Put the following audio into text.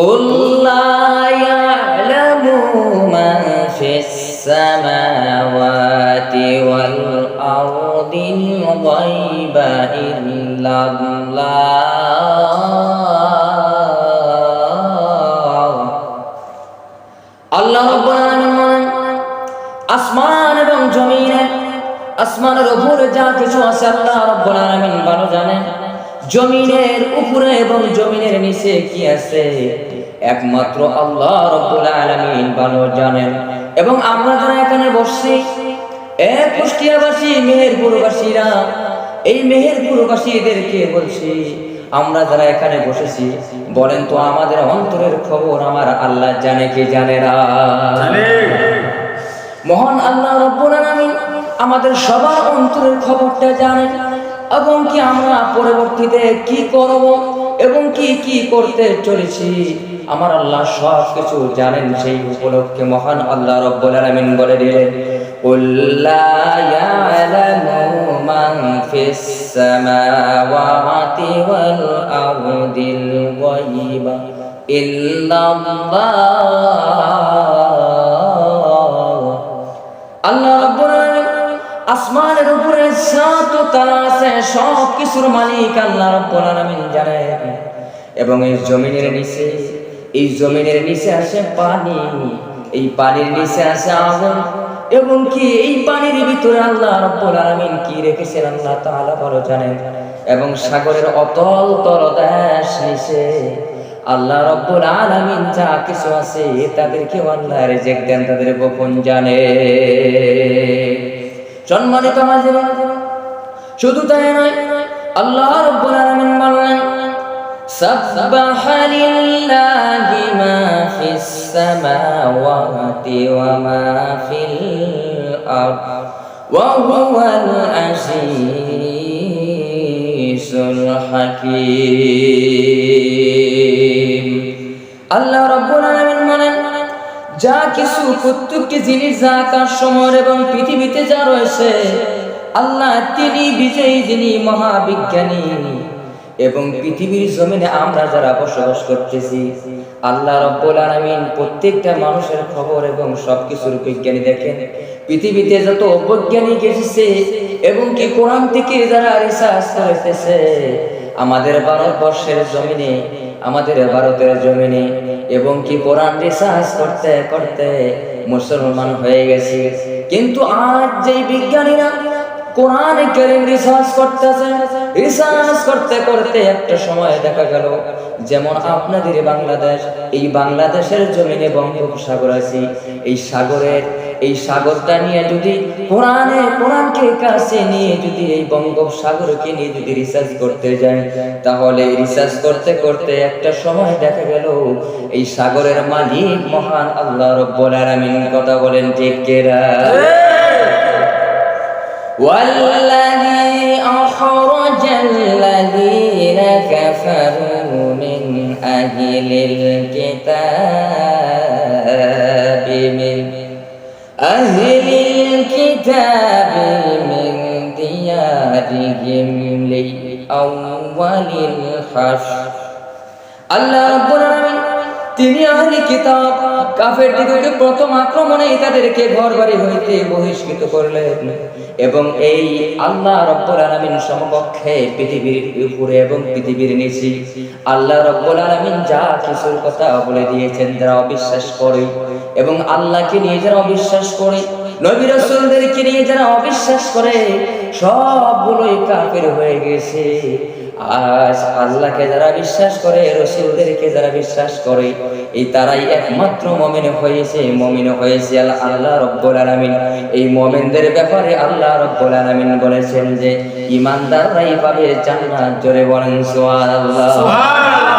قل لا يعلم من في السماوات والأرض الغيب إلا الله আল্লাহ রাব্বুল আলামিন বলেন আসমান এবং জমিনে আসমানের উপরে যা কিছু আছে আল্লাহ রাব্বুল আলামিন ভালো জানেন জমিনের উপরে এবং জমিনের নিচে কি আছে একমাত্র আল্লাহ রাব্বুল আলামিন ভালো জানেন। এবং আমরা যারা এখানে বসছি এক কুষ্টিয়াবাসী মেহেরপুরবাসীরা এই মেহেরপুরবাসীদেরকে বলছি আমরা যারা এখানে বসেছি বলেন তো আমাদের অন্তরের খবর আমার আল্লাহ জানে কি জানে না। মহান আল্লাহ রব্বুল আলামিন আমাদের সবার অন্তরের খবরটা জানেন এবং কি আমরা পরবর্তীতে কি করব? এবং কি কি করতে চলেছি? আমার আল্লাহ সব কিছু জানেন, সেই উপলক্ষে মহান আল্লাহ রব্বুল আলামিন বলে দিলেন قل কিছুর মালিক আল্লাহ রাব্বুল আলামিন জানেন এবং এই জমিনের নিচে, এই জমিনের নিচে আছে পানি। এই পানির নিচে আছে আগুন। এবং কি এই পানির ভিতরে আল্লাহ রাব্বুল আলামিন কি রেখেছেন আল্লাহ তাআলা ভালো জানেন? এবং সাগরের অতল তলদেশ নিচে আল্লাহ রব্বুল আলামিন যা কিছু আছে তাদেরকে আল্লাহ রেজেক দেন, তাদের গোপন জানে। সম্মানিত হাজির শুধু তাই নয় আল্লাহ রব্বুল আলামিন বললেন سبح لله ما في السماوات وما في الأرض وهو العزيز الحكيم আল্লাহ রব্বুল আলামিন বলেন যা কিছু প্রত্যেকটি জিনিস যা আকাশ সমর এবং পৃথিবীতে যা রয়েছে আল্লাহ তিনি বিজয়ী যিনি মহাবিজ্ঞানী। এবং পৃথিবীর জমিনে আমরা যারা বসবাস করতেছি, আল্লাহ রব্বুল আলামিন প্রত্যেকটা মানুষের খবর এবং সবকিছুর বিজ্ঞানী দেখেন। পৃথিবীতে যত বৈজ্ঞানিক এসেছে এবং কি কোরআন থেকে যারা রিসার্চ করতেছে আমাদের ভারতবর্ষের জমিনে, আমাদের ভারতের জমিনে, এবং কি কোরআন রিসার্চ করতে করতে মুসলমান হয়ে গেছে। কিন্তু আজ যেই বিজ্ঞানীরা কোরআন কারিম রিসার্চ করতেছে। রিসার্চ করতে করতে একটা সময় দেখা গেল, যেমন আপনাদের বাংলাদেশ, এই বাংলাদেশের জমিনে বঙ্গোপসাগর আছে। এই সাগরের, এই সাগরটা নিয়ে যদি কোরআনে, কোরআনকে কাছে নিয়ে যদি এই বঙ্গোপসাগরকে নিয়ে যদি রিসার্চ করতে তাহলে রিসার্চ করতে করতে একটা সময় দেখা গেল, এই সাগরের মালিক মহান আল্লাহ রব্বুল আলামিন, কথা বলেন ঠিক কেরা والذي أخرج الذين كفروا من أهل الكتاب من أهل الكتاب من ديارهم لأول الحشر. الله তিনি আহলি কিতাব কাফের দিগকে প্রথম আক্রমণে তাদেরকে ঘর বাড়ি হইতে বহিষ্কৃত করলেন এবং এই আল্লাহ রব্বুল আলামিন সমকক্ষে পৃথিবীর উপরে এবং পৃথিবীর নিচে আল্লাহ রব্বুল আলামিন যা কিছুর কথা বলে দিয়েছেন যারা অবিশ্বাস করে এবং আল্লাহকে নিয়ে যারা অবিশ্বাস করে, নবী রাসূলদেরকে নিয়ে যারা অবিশ্বাস করে, সবগুলোই কাফের হয়ে গেছে। আজ আল্লাহকে যারা বিশ্বাস করে, রসুলদেরকে যারা বিশ্বাস করে, এই তারাই একমাত্র মমিন হয়েছে। মমিন হয়েছে আল্লাহ আল্লাহ রব্বুল আলামিন। এই মমিনদের ব্যাপারে আল্লাহ রব্বুল আলামিন বলেছেন যে, ইমানদাররাই পাবে জান্নাত। জোরে বলেন, সুবহানাল্লাহ।